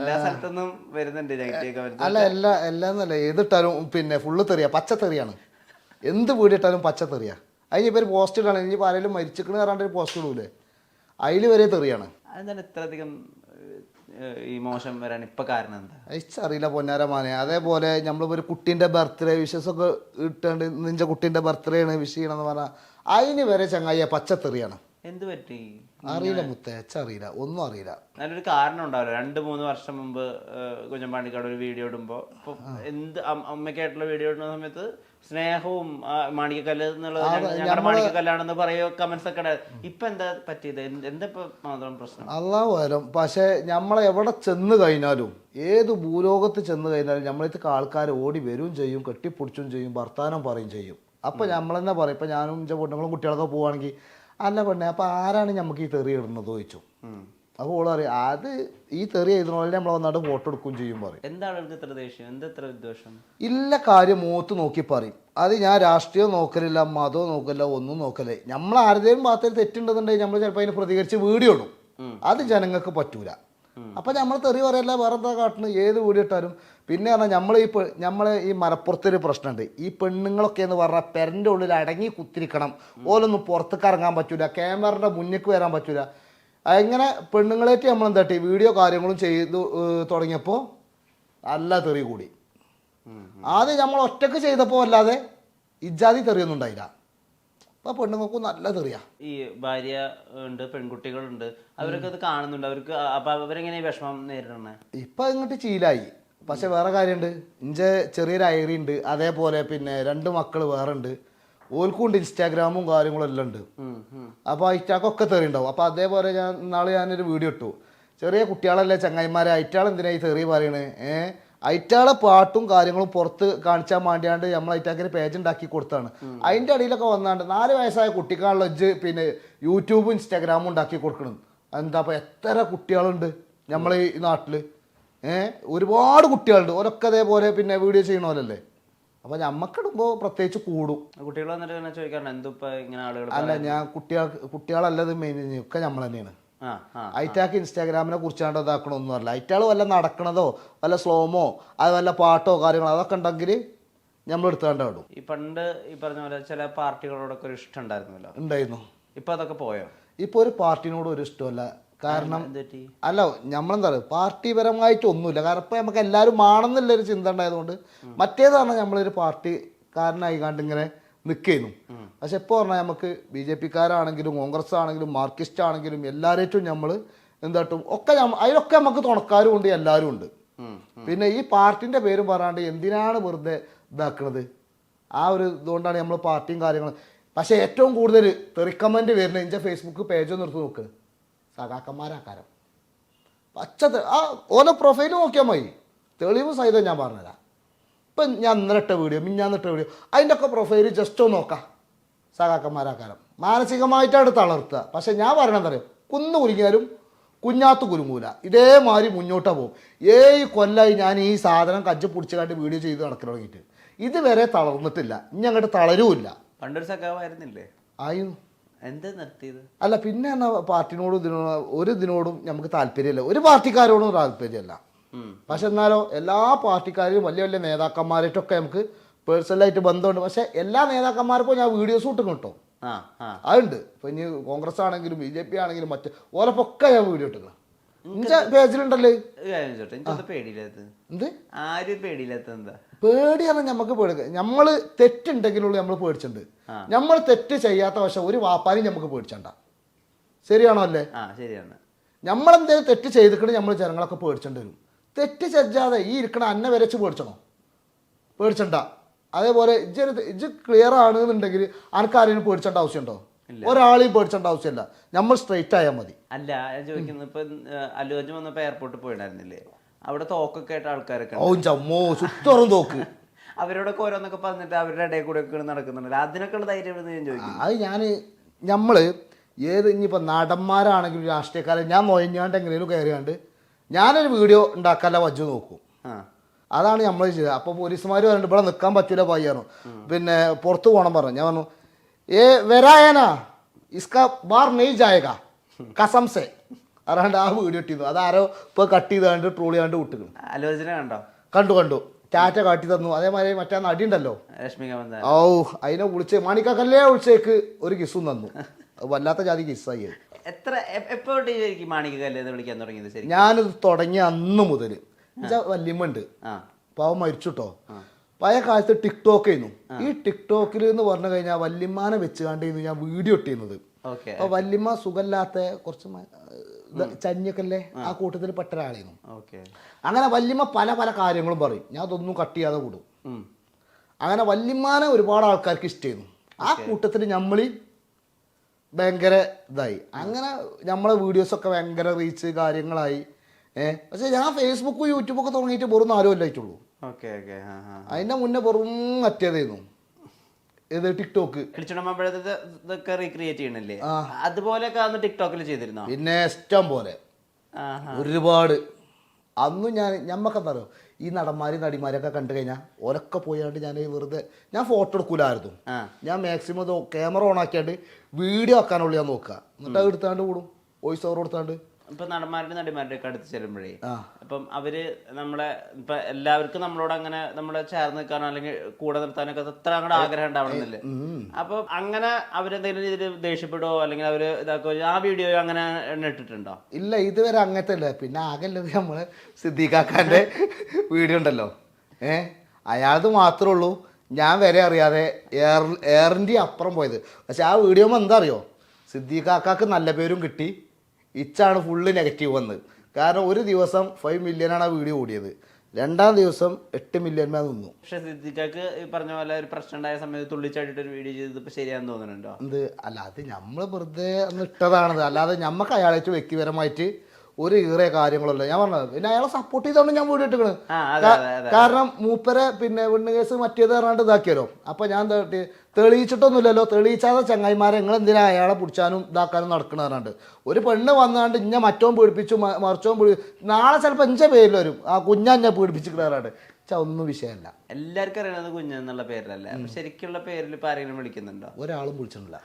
എല്ലാ സ്ഥലത്തുനിന്നും വരുന്നുണ്ട് നെഗറ്റീവ് അല്ല എല്ലാ എല്ലാന്നല്ല ഏതിട്ടാലും പിന്നെ ഫുള്ള് തെറിയ പച്ചത്തെറിയാണ്. എന്ത് വീടിട്ടാലും പച്ചത്തെറിയ. അതിന് ഇപ്പൊ ഒരു പോസ്റ്റ് ഇടാണ്. ഇനി ആരെങ്കിലും മരിച്ചിക്കണ് കയറാണ്ട് ഒരു പോസ്റ്റ് ഇടൂലേ? അതിൽ വരെ തെറിയാണ്. അതെന്താണ് ഇത്രയധികം ഈ മോശം വരാൻ ഇപ്പൊ കാരണം എന്താ? അറിയില്ല പൊന്നാരമാനെ അതേപോലെ നമ്മളിപ്പോ ഒരു കുട്ടീന്റെ ബർത്ത്ഡേ വിഷസ് ഒക്കെ ഇട്ടാണ്ട് നിന്റെ കുട്ടീന്റെ ബർത്ത്ഡേ ആണ് വിഷ് ചെയ്യണമെന്ന് പറഞ്ഞാൽ അതിന് വരെ ചങ്ങായിയ പച്ചത്തെറിയാണ്. എന്ത് പറ്റി? അറിയില്ല മുത്തേ അറിയില്ല ഒന്നും അറിയില്ല. നല്ലൊരു കാരണം ഉണ്ടാവില്ല. രണ്ട് മൂന്ന് വർഷം മുമ്പ് കുഞ്ഞമ്പാണ്ടിക്കാട് ഒരു വീഡിയോ ഇടുമ്പോ ഇപ്പൊ എന്ത് അമ്മയ്ക്കായിട്ടുള്ള വീഡിയോ ഇടുന്ന സമയത്ത് സ്നേഹവും മാണിക്കല്ല് മാണിക്കക്കല്ല് എന്നുള്ളത് ഞങ്ങ- ഞങ്ങളുടെ മാണിക്കക്കല്ലാണെന്ന് പറയോ കമന്റ്സ് ഒക്കെ. ഇപ്പൊ എന്താ പറ്റിയത്? എന്ത്- മാത്രം പ്രശ്നം? വരും. പക്ഷെ നമ്മളെ എവിടെ ചെന്ന് കഴിഞ്ഞാലും ഏത് ഭൂലോകത്ത് ചെന്ന് കഴിഞ്ഞാലും നമ്മളേക്ക് ആൾക്കാർ ഓടി വരും ചെയ്യും കെട്ടിപ്പൊടിച്ചും ചെയ്യും വർത്താനം പറയും ചെയ്യും. അപ്പൊ നമ്മളെന്നാ പറയും. ഇപ്പൊ ഞാനും എന്റെ കുട്ടികളൊക്കെ പോവാണെങ്കിൽ അല്ല പെണ്ണെ അപ്പൊ ആരാണ് നമുക്ക് ഈ തെറി ഇടുന്നത് ചോദിച്ചു. അപ്പൊ അപ്പോൾ ഓൾ പറയും അത് ഈ തെറി എഴുതുന്നോലെ നമ്മൾ വന്നിട്ട് ഫോട്ടോ എടുക്കും ചെയ്യും പറയും. എന്താണ് അവർക്ക് ഇത്ര ദേഷ്യം? വിദ്വേഷം? ഇല്ല കാര്യം മൂത്ത് നോക്കി പറയും. അത് ഞാൻ രാഷ്ട്രീയം നോക്കലില്ല മതവും നോക്കലില്ല ഒന്നും നോക്കലേ നമ്മൾ ആരുടെയും ഭാഗത്തിൽ തെറ്റുണ്ടെന്നുണ്ടെങ്കിൽ നമ്മൾ ചിലപ്പോൾ അതിന് പ്രതികരിച്ച് വീഡിയോ ഇടും. അത് ജനങ്ങൾക്ക് പറ്റൂല. അപ്പൊ നമ്മൾ തെറി പറയല്ല വേറെ എന്താ കാട്ടുന്നത് ഏത് വീഡിയോ ഇട്ടാലും പിന്നെ പറഞ്ഞാൽ നമ്മൾ ഈ നമ്മൾ ഈ മലപ്പുറത്തൊരു പ്രശ്നമുണ്ട് ഈ പെണ്ണുങ്ങളൊക്കെ എന്ന് പറഞ്ഞാൽ പെരന്റെ ഉള്ളിൽ അടങ്ങി കുത്തിരിക്കണം. ഓലൊന്നും പുറത്തേക്ക് ഇറങ്ങാൻ പറ്റൂല. ക്യാമറയുടെ മുന്നേക്ക് വരാൻ പറ്റൂല. അങ്ങനെ പെണ്ണുങ്ങളേറ്റ് നമ്മൾ എന്താ വീഡിയോ കാര്യങ്ങളും ചെയ്തു തുടങ്ങിയപ്പോൾ നല്ല തെറി കൂടി. ആദ്യം നമ്മൾ ഒറ്റയ്ക്ക് ചെയ്തപ്പോൾ അല്ലാതെ ഇജാതി തെറിയൊന്നും ഉണ്ടായില്ല. അപ്പൊ പെണ്ണുങ്ങൾക്ക് നല്ല തെറിയാ. ഈ ഭാര്യ ഉണ്ട് പെൺകുട്ടികളുണ്ട്. അവരൊക്കെ അത് കാണുന്നുണ്ട്. അവർക്ക് അപ്പൊ അവരെങ്ങനെ വിഷമം നേരിടണേ ഇപ്പൊ ഇങ്ങോട്ട് ചീലായി പക്ഷെ വേറെ കാര്യമുണ്ട് ഇഞ്ചെ ചെറിയൊരു ഐറി ഉണ്ട്. അതേപോലെ പിന്നെ രണ്ട് മക്കൾ വേറെ ഉണ്ട് ഓൽക്കും ഉണ്ട് ഇൻസ്റ്റാഗ്രാമും കാര്യങ്ങളും എല്ലാം ഉണ്ട്. അപ്പോൾ അയിറ്റാക്കൊക്കെ തെറി ഉണ്ടാവും അപ്പോൾ അതേപോലെ ഞാൻ നാളെ ഞാനൊരു വീഡിയോ ഇട്ടു. ചെറിയ കുട്ടികളല്ലേ ചങ്ങായിമാരെ? അയറ്റാൾ എന്തിനായി തെറി പറയണേ? ഏഹ് അയറ്റാളെ പാട്ടും കാര്യങ്ങളും പുറത്ത് കാണിച്ചാൽ വേണ്ടിയാണ്ട് നമ്മൾ അയറ്റാക്കിന് പേജ് ഉണ്ടാക്കി കൊടുത്താണ്. അതിന്റെ അടിയിലൊക്കെ വന്നാണ്ട് നാല് വയസ്സായ കുട്ടിക്കാണല്ലോ ഇജ്ജ് പിന്നെ യൂട്യൂബും ഇൻസ്റ്റാഗ്രാമും ഉണ്ടാക്കി കൊടുക്കണം എന്താ എത്ര കുട്ടികളുണ്ട് നമ്മൾ ഈ നാട്ടിൽ ഒരുപാട് കുട്ടികളുണ്ട്. ഓരൊക്കെ അതേപോലെ പിന്നെ വീഡിയോ ചെയ്യണമല്ലേ അപ്പോൾ ഞമ്മക്കിടുമ്പോൾ പ്രത്യേകിച്ച് കൂടും. കുട്ടികൾ വന്നിട്ട് ഇങ്ങനെ ചോദിക്കാറുണ്ട് എന്തുപ്പ ഇങ്ങനെ ആളുകൾ അല്ല ഞാൻ കുട്ടികൾ കുട്ടികളല്ലത് മെയിൻ ഒക്കെ നമ്മൾ തന്നെയാണ്. അയിറ്റാക്ക് ഇൻസ്റ്റാഗ്രാമിനെ കുറിച്ചാണ്ട് ഇതാക്കണമൊന്നും അല്ല ഐറ്റാൾ വല്ല നടക്കണതോ വല്ല സ്ലോമോ അത് വല്ല പാട്ടോ കാര്യങ്ങളോ അതൊക്കെ ഉണ്ടെങ്കിൽ നമ്മൾ എടുത്താണ്ട് വിടും. ഈ പണ്ട് ഈ പറഞ്ഞ പോലെ ചില പാർട്ടികളോടൊക്കെ ഒരു ഇഷ്ടം ഉണ്ടായിരുന്നല്ലോ. ഉണ്ടായിരുന്നു. ഇപ്പൊ അതൊക്കെ പോയോ? ഇപ്പൊ ഒരു പാർട്ടിനോട് ഒരു ഇഷ്ടമല്ല. കാരണം അല്ല നമ്മളെന്താ പറയുക പാർട്ടിപരമായിട്ട് ഒന്നുമില്ല. കാരണം ഇപ്പം നമുക്ക് എല്ലാവരും ആണെന്നുള്ള ഒരു ചിന്ത ഉണ്ടായതുകൊണ്ട് മറ്റേതാണ് നമ്മളൊരു പാർട്ടിക്കാരനായി കണ്ട് ഇങ്ങനെ നിൽക്കുന്നു പക്ഷെ ഇപ്പോൾ പറഞ്ഞാൽ നമുക്ക് ബി ജെ പിക്കാരാണെങ്കിലും കോൺഗ്രസ് ആണെങ്കിലും മാർക്സിസ്റ്റ് ആണെങ്കിലും എല്ലാവരേറ്റും നമ്മൾ എന്താട്ടും ഒക്കെ അതിലൊക്കെ നമുക്ക് തുണക്കാരും ഉണ്ട് എല്ലാവരും ഉണ്ട്. പിന്നെ ഈ പാർട്ടിന്റെ പേരും പറയാണ്ട് എന്തിനാണ് വെറുതെ ഇതാക്കുന്നത് ആ ഒരു ഇതുകൊണ്ടാണ് നമ്മൾ പാർട്ടിയും കാര്യങ്ങളും. പക്ഷെ ഏറ്റവും കൂടുതൽ തെറിക്കമന്റ് വരുന്നത് എന്റെ ഫേസ്ബുക്ക് പേജ് നിർത്തി എടുത്ത് നോക്ക്. സഖാക്കന്മാരാക്കാരം പച്ച ആ ഓരോ പ്രൊഫൈൽ നോക്കിയാൽ മതി. തെളിവ് സഹിതം ഞാൻ പറഞ്ഞുതരാം. ഇപ്പം ഞാൻ നിരട്ട വീഡിയോ മിഞ്ഞാൻ ഇട്ട വീഡിയോ അതിന്റെ ഒക്കെ പ്രൊഫൈൽ ജസ്റ്റ് ഒന്ന് നോക്കാം. സഖാക്കന്മാരാക്കാരം. മാനസികമായിട്ടാണ് തളർത്തുക പക്ഷേ ഞാൻ പറയണത് അറിയാം? കുന്നു കുലുങ്ങിയാലും കുഞ്ഞാത്ത് കുരുങ്ങൂല ഇതേമാതിരി മുന്നോട്ട് പോകും. ഏഴ് കൊല്ലായി ഞാൻ ഈ സാധനം കജ്ജ് പിടിച്ച് കണ്ട് വീഡിയോ ചെയ്ത് നടക്കാൻ തുടങ്ങിയിട്ട്. ഇതുവരെ തളർന്നിട്ടില്ല. ഇനി അങ്ങോട്ട് തളരുമില്ല പണ്ടൊരു സഖാവായിരുന്നില്ലേ? ആയിരുന്നു. അല്ല പിന്നെ എന്നാ പാർട്ടിനോടും ഇതിനോടും ഒരു ഇതിനോടും നമുക്ക് താല്പര്യമില്ല. ഒരു പാർട്ടിക്കാരോടും താല്പര്യമല്ല. പക്ഷെ എന്നാലോ എല്ലാ പാർട്ടിക്കാരും വലിയ വലിയ നേതാക്കന്മാരായിട്ടൊക്കെ നമുക്ക് പേഴ്സണലായിട്ട് ബന്ധമുണ്ട്. പക്ഷെ എല്ലാ നേതാക്കന്മാർക്കും ഞാൻ വീഡിയോസ് ഇട്ടും കിട്ടും. അതുണ്ട്. ഇപ്പൊ ഇനി കോൺഗ്രസ് ആണെങ്കിലും ബി ജെ പി ആണെങ്കിലും മറ്റ് ഓരപ്പൊക്കെ ഞാൻ വീഡിയോ ഇട്ടിക്കണം പേജിലുണ്ടല്ലേ? എന്ത്? ആരും പേടിയില്ലാത്ത എന്താ? പേടിയാണ് നമുക്ക് നമ്മൾ തെറ്റുണ്ടെങ്കിലുള്ള നമ്മൾ പേടിച്ചിട്ടുണ്ട് നമ്മൾ തെറ്റ് ചെയ്യാത്ത പക്ഷെ ഒരു വാപ്പാനും നമുക്ക് പേടിച്ചണ്ട. ശരിയാണോ അല്ലേ? ശരിയാണ്. നമ്മളെന്തെങ്കിലും തെറ്റ് ചെയ്തിട്ട് നമ്മൾ ജനങ്ങളൊക്കെ പേടിച്ചേണ്ടി വരും. തെറ്റ് ചെയ്യാതെ ഈ ഇരിക്കണ അന്നെ വരച്ച് പേടിച്ചണോ? പേടിച്ചണ്ട. അതേപോലെ ഇജ്ജ് ഇജ്ജ് ക്ലിയർ ആണെന്നുണ്ടെങ്കിൽ ആർക്കാരെങ്കിലും പേടിച്ചേണ്ട ആവശ്യമുണ്ടോ? ഒരാളെയും പേടിച്ചേണ്ട ആവശ്യമില്ല. നമ്മൾ സ്ട്രെയിറ്റ് ആയാൽ മതി. അല്ല ചോദിക്കുന്നത് ഇപ്പൊ അല്ലു വന്നപ്പോ എയർപോർട്ടിൽ പോയിണ്ടായിരുന്നില്ലേ? അവിടെ തോക്കൊക്കെ ആയിട്ട് ആൾക്കാരൊക്കെ ഓ ചമ്മോ ചുറ്റും തോക്ക്. അവരോടൊക്കെ ഓരോന്നൊക്കെ പറഞ്ഞിട്ട് അവരുടെ ഇടയിൽ കൂടെ ഒക്കെ നടക്കുന്നുണ്ട് അതിനൊക്കെ ഉള്ള ധൈര്യം എന്ന് ഞാൻ ചോദിക്കും അത് ഞാൻ നമ്മൾ ഏത് ഇനിയിപ്പോൾ നടന്മാരാണെങ്കിലും രാഷ്ട്രീയക്കാരെ ഞാൻ നോയഞ്ഞാണ്ട് എങ്ങനെയും കയറിയാണ്ട് ഞാനൊരു വീഡിയോ ഉണ്ടാക്കാല്ല വജ്ജു നോക്കും. അതാണ് നമ്മൾ ചെയ്തത്. അപ്പോൾ പോലീസുമാർ പറഞ്ഞിട്ട് ഇവിടെ നിൽക്കാൻ പറ്റൂല പയ്യാറു പിന്നെ പുറത്ത് പോകണം പറഞ്ഞു. ഞാൻ പറഞ്ഞു ഏ ना इसका बार नहीं जाएगा कसम से। അതാണ്ട് ആ വീഡിയോ ഇട്ടിരുന്നു അതാരോ ഇപ്പൊ കട്ട് ചെയ്താണ്ട് ട്രോൾ ചെയ്യാണ്ട് വിട്ടുകണ് ആലോചന കണ്ടോ കണ്ടു കണ്ടു ടാറ്റ കാട്ടി തന്നു അതേമാതിരി മറ്റേ നടി ഉണ്ടല്ലോ രശ്മിക ഓ അതിനെ വിളിച്ച് മാണിക്കാക്കല്ലേ വിളിച്ചേക്ക് ഒരു കിസ്സും തന്നു. വല്ലാത്ത ജാതി കിസ്സായി. എത്ര എ- എപ്പോ തൊട്ട് ശരിക്കും മാണിക കല്ല് എന്ന് വിളിക്കാൻ തുടങ്ങിയത് ഞാനിത് തുടങ്ങിയ അന്ന് മുതൽ എന്നുവെച്ചാൽ വല്യമ്മ ഉണ്ട്. പാവം മരിച്ചുട്ടോ. പഴയ കാലത്ത് ടിക്ടോക്ക് ആയിരുന്നു. ഈ ടിക്ടോക്കിൽ എന്ന് പറഞ്ഞു കഴിഞ്ഞാൽ വല്യമ്മാനെ വെച്ച് കണ്ടിരുന്നു ഞാൻ വീഡിയോ ഇട്ടിരുന്നത് അപ്പൊ വല്യമ്മ സുഖമില്ലാത്ത കുറച്ച് ചഞ്ഞക്കല്ലേ ആ. കൂട്ടത്തിൽ പെട്ട ഒരാളായിരുന്നു. അങ്ങനെ വല്യമ്മ പല പല കാര്യങ്ങളും പറയും. ഞാൻ അതൊന്നും കട്ട് ചെയ്യാതെ കൂടും അങ്ങനെ വല്യമ്മാനെ ഒരുപാട് ആൾക്കാർക്ക് ഇഷ്ടമായിരുന്നു ആ കൂട്ടത്തിൽ നമ്മൾ ഭയങ്കര ഇതായി. അങ്ങനെ നമ്മളെ വീഡിയോസൊക്കെ ഭയങ്കര റീച്ച് കാര്യങ്ങളായി. ഏഹ് പക്ഷെ ഞാൻ ഫേസ്ബുക്കും യൂട്യൂബൊക്കെ തുടങ്ങിയിട്ട് വെറും നാലോ അല്ലായിട്ടുള്ളൂ അതിന്റെ മുന്നേ വെറും മറ്റേതായിരുന്നു. ടിക്ടോക്ക് ഇതൊക്കെ റീക്രിയേറ്റ് ചെയ്യണല്ലേ. അതുപോലെയൊക്കെ അന്ന് ടിക്ടോക്കിൽ ചെയ്തിരുന്നോ? പിന്നെ ഇഷ്ടം പോലെ. ഒരുപാട്. അന്നും ഞാൻ ഞമ്മക്കെന്താ അറിയോ ഈ നടന്മാര് നടിമാരൊക്കെ കണ്ടു കഴിഞ്ഞാൽ ഓരൊക്കെ പോയാണ്ട് ഞാൻ വെറുതെ ഞാൻ ഫോട്ടോ എടുക്കൂലായിരുന്നു. ഞാൻ മാക്സിമം ക്യാമറ ഓൺ ആക്കിയാണ്ട് വീഡിയോ ആക്കാനുള്ള ഞാൻ നോക്കുക എന്നിട്ട് അത് എടുത്താണ്ട് കൂടും. വോയിസ് ഓവർ കൊടുത്താണ്ട്. ഇപ്പൊ നടന്മാരുടെ നടിമാരുടെ ഒക്കെ അടുത്ത് ചെല്ലുമ്പോഴേ. അപ്പം അവർ നമ്മളെ ഇപ്പൊ എല്ലാവർക്കും നമ്മളോട് അങ്ങനെ നമ്മളെ ചേർന്ന് നിൽക്കാനോ അല്ലെങ്കിൽ കൂടെ നിർത്താനൊക്കെ അത്ര അങ്ങോട്ട് ആഗ്രഹം ഉണ്ടാവണമെന്നില്ല. അപ്പൊ അങ്ങനെ അവരെന്തെങ്കിലും രീതിയിൽ ദേഷ്യപ്പെടുവോ അല്ലെങ്കിൽ അവർ ഇതാക്കോ ആ വീഡിയോ അങ്ങനെ ഇട്ടിട്ടുണ്ടോ? ഇല്ല ഇതുവരെ അങ്ങനത്തെ അല്ല പിന്നെ ആകെല്ലത് നമ്മൾ സിദ്ധിക്കാക്കാന്റെ വീഡിയോ ഉണ്ടല്ലോ. ഏ അയാളത് മാത്രമേ ഉള്ളൂ. ഞാൻ വരെ അറിയാതെ എയർ എയറിന്റെ അപ്പുറം പോയത്. പക്ഷെ ആ വീഡിയോ എന്താ അറിയോ? സിദ്ദീഖാക്കാക്ക് നല്ല പേരും കിട്ടി. ഇച്ചാണ് ഫുള്ള് നെഗറ്റീവ് വന്നത് കാരണം ഒരു ദിവസം ഫൈവ് മില്യനാണ് ആ വീഡിയോ ഓടിയത്. രണ്ടാം ദിവസം എട്ട് മില്യൺ മേൽ നിന്നു. പക്ഷെ സിദ്ധിക്കാക്ക് ഈ പറഞ്ഞ പോലെ ഒരു പ്രശ്നം ഉണ്ടായ സമയത്ത് തുള്ളിച്ചാട്ടിട്ട് ഒരു വീഡിയോ ചെയ്തത് ഇപ്പൊ ശരിയാന്ന് തോന്നുന്നുണ്ടോ? എന്ത്? അല്ല അത് നമ്മൾ വെറുതെ ഒന്ന് ഇട്ടതാണത്. അല്ലാതെ നമുക്ക് അയാളെ വ്യക്തിപരമായിട്ട് ഒരു ഈറെ കാര്യങ്ങളല്ല ഞാൻ പറഞ്ഞത് പിന്നെ അയാളെ സപ്പോർട്ട് ചെയ്തോണ്ട് ഞാൻ വീഡിയോ ഇട്ടിക്കണ്. കാരണം മൂപ്പരെ പിന്നെ പെണ്ണ് കേസ് മറ്റേത് പറഞ്ഞിട്ട് ഇതാക്കിയല്ലോ. അപ്പൊ ഞാൻ തെളിയിച്ചിട്ടൊന്നുമില്ലല്ലോ. തെളിയിച്ചാതെ ചങ്ങായിമാരെ നിങ്ങൾ എന്തിനാ അയാളെ പിടിച്ചാനും ഇതാക്കാനും നടക്കണ പറഞ്ഞിട്ട്. ഒരു പെണ്ണ് വന്നാണ്ട് ഇഞ്ഞ മറ്റോൻ പീഡിപ്പിച്ചു മറിച്ചോൻ പീഡി നാളെ ചിലപ്പോൾ എഞ്ചേ പേരിൽ വരും. ആ കുഞ്ഞാ പീഡിപ്പിച്ച് കിടാറാണ്ട് ചാ ഒന്നും വിഷയമല്ല. എല്ലാവർക്കും അറിയണത് കുഞ്ഞെന്നുള്ള പേരിലല്ലേ. അപ്പൊ ശരിക്കുള്ള പേരിൽ ഇപ്പൊ ആരെങ്കിലും വിളിക്കുന്നുണ്ടോ? ഒരാളും വിളിച്ചിട്ടില്ല.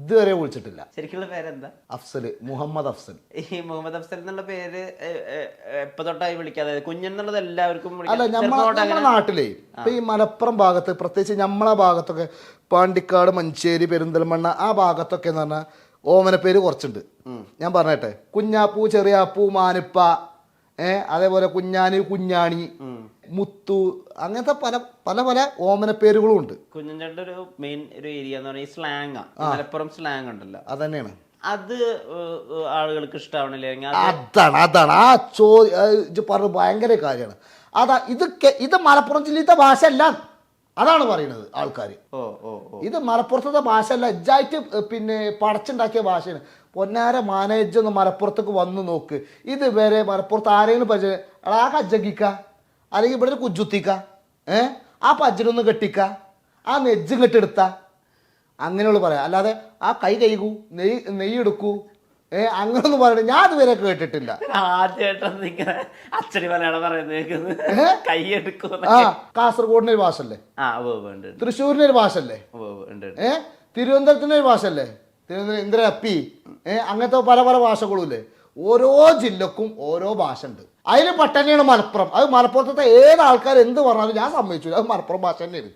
ഇതുവരെ വിളിച്ചിട്ടില്ല. ശരിക്കുള്ള പേരെന്താ? അഫ്സൽ മുഹമ്മദ് അഫ്സൽ ഈ മുഹമ്മദ് അഫ്സൽ എന്നുള്ള പേര് എപ്പ തൊട്ടായി വിളിക്കാതെ? കുഞ്ഞെന്നുള്ളത് എല്ലാവർക്കും അല്ല ഞമ്മളെ നമ്മളെ ചെറുപ്പം തൊട്ട് നമ്മുടെ നാട്ടിലേ ഇപ്പൊ ഈ മലപ്പുറം ഭാഗത്ത് പ്രത്യേകിച്ച് നമ്മളെ ഭാഗത്തൊക്കെ പാണ്ടിക്കാട് മഞ്ചേരി പെരിന്തൽമണ്ണ ആ ഭാഗത്തൊക്കെ എന്ന് പറഞ്ഞാൽ ഓമനപ്പേര് പേര് കുറച്ചുണ്ട്. ഞാൻ പറഞ്ഞേട്ടെ കുഞ്ഞാപ്പൂ ചെറിയാപ്പൂ മാനിപ്പ ഏ അതേപോലെ കുഞ്ഞാനി കുഞ്ഞാണി മുത്തു അങ്ങനത്തെ പല പല പല ഓമന പേരുകളും ഉണ്ട്. കുഞ്ഞഞ്ചേട്ടന്റെ ഒരു മെയിൻ ഒരു ഏരിയ എന്ന് പറഞ്ഞാൽ സ്ലാങ് മലപ്പുറം സ്ലാങ് ഉണ്ടല്ലോ. അതന്നെയാണ്. അത് ആളുകൾക്ക് ഇഷ്ടാവണില്ല? അതാണ് അതാണ്. ആ ചോദ്യം പറഞ്ഞ ഭയങ്കര കാര്യമാണ്. അതാ ഇത് ഇത് മലപ്പുറം ജില്ലത്തെ ഭാഷ അല്ല അതാണ് പറയുന്നത് ആൾക്കാർ ഇത് മലപ്പുറത്തെ ഭാഷയല്ല. ഇജായിട്ട് പിന്നെ പടച്ചുണ്ടാക്കിയ ഭാഷയാണ്. പൊന്നാര മാനേജ് ഒന്ന് മലപ്പുറത്തേക്ക് വന്ന് നോക്ക്. ഇത് വരെ മലപ്പുറത്ത് ആരെങ്കിലും പരിചയം ആ കജ്ജക്കിക്ക അല്ലെങ്കിൽ ഇവിടെ ഒരു കുജുത്തിക്ക ഏ? ആ പജ്ജനൊന്ന് കെട്ടിക്ക ആ നെജ്ജും കെട്ടെടുത്ത അങ്ങനെയുള്ള പറയാം. അല്ലാതെ ആ കൈ കൈകൂ നെയ് നെയ്യ് എടുക്കൂ ഏ? അങ്ങനൊന്നും പറയണത് ഞാൻ ഇതുവരെ കേട്ടിട്ടില്ല. ആദ്യമായിട്ടാണ് ഇങ്ങനെ അച്ചടി മലയാളം പറയുന്നത് കേൾക്കുന്നത്. കൈ ആ കാസർഗോഡിന് ഒരു ഭാഷല്ലേ ആ ഉണ്ട്. തൃശ്ശൂരിന് ഒരു ഭാഷല്ലേ ഉണ്ട് ഉണ്ട്. ഏ? തിരുവനന്തപുരത്തിന് ഒരു ഭാഷല്ലേ തിരുവനന്തപുരം ഇന്ദ്ര അപ്പി ഏ? അങ്ങനത്തെ പല പല ഭാഷകളും ഇല്ലേ ഓരോ ജില്ലക്കും ഓരോ ഭാഷ ഉണ്ട് അതിൽ പെട്ടെന്നെയാണ് മലപ്പുറം. അത് മലപ്പുറത്തെ ഏത് ആൾക്കാർ എന്ത് പറഞ്ഞാലും ഞാൻ സമ്മതിച്ചു അത് മലപ്പുറം ഭാഷ തന്നെയാണ്.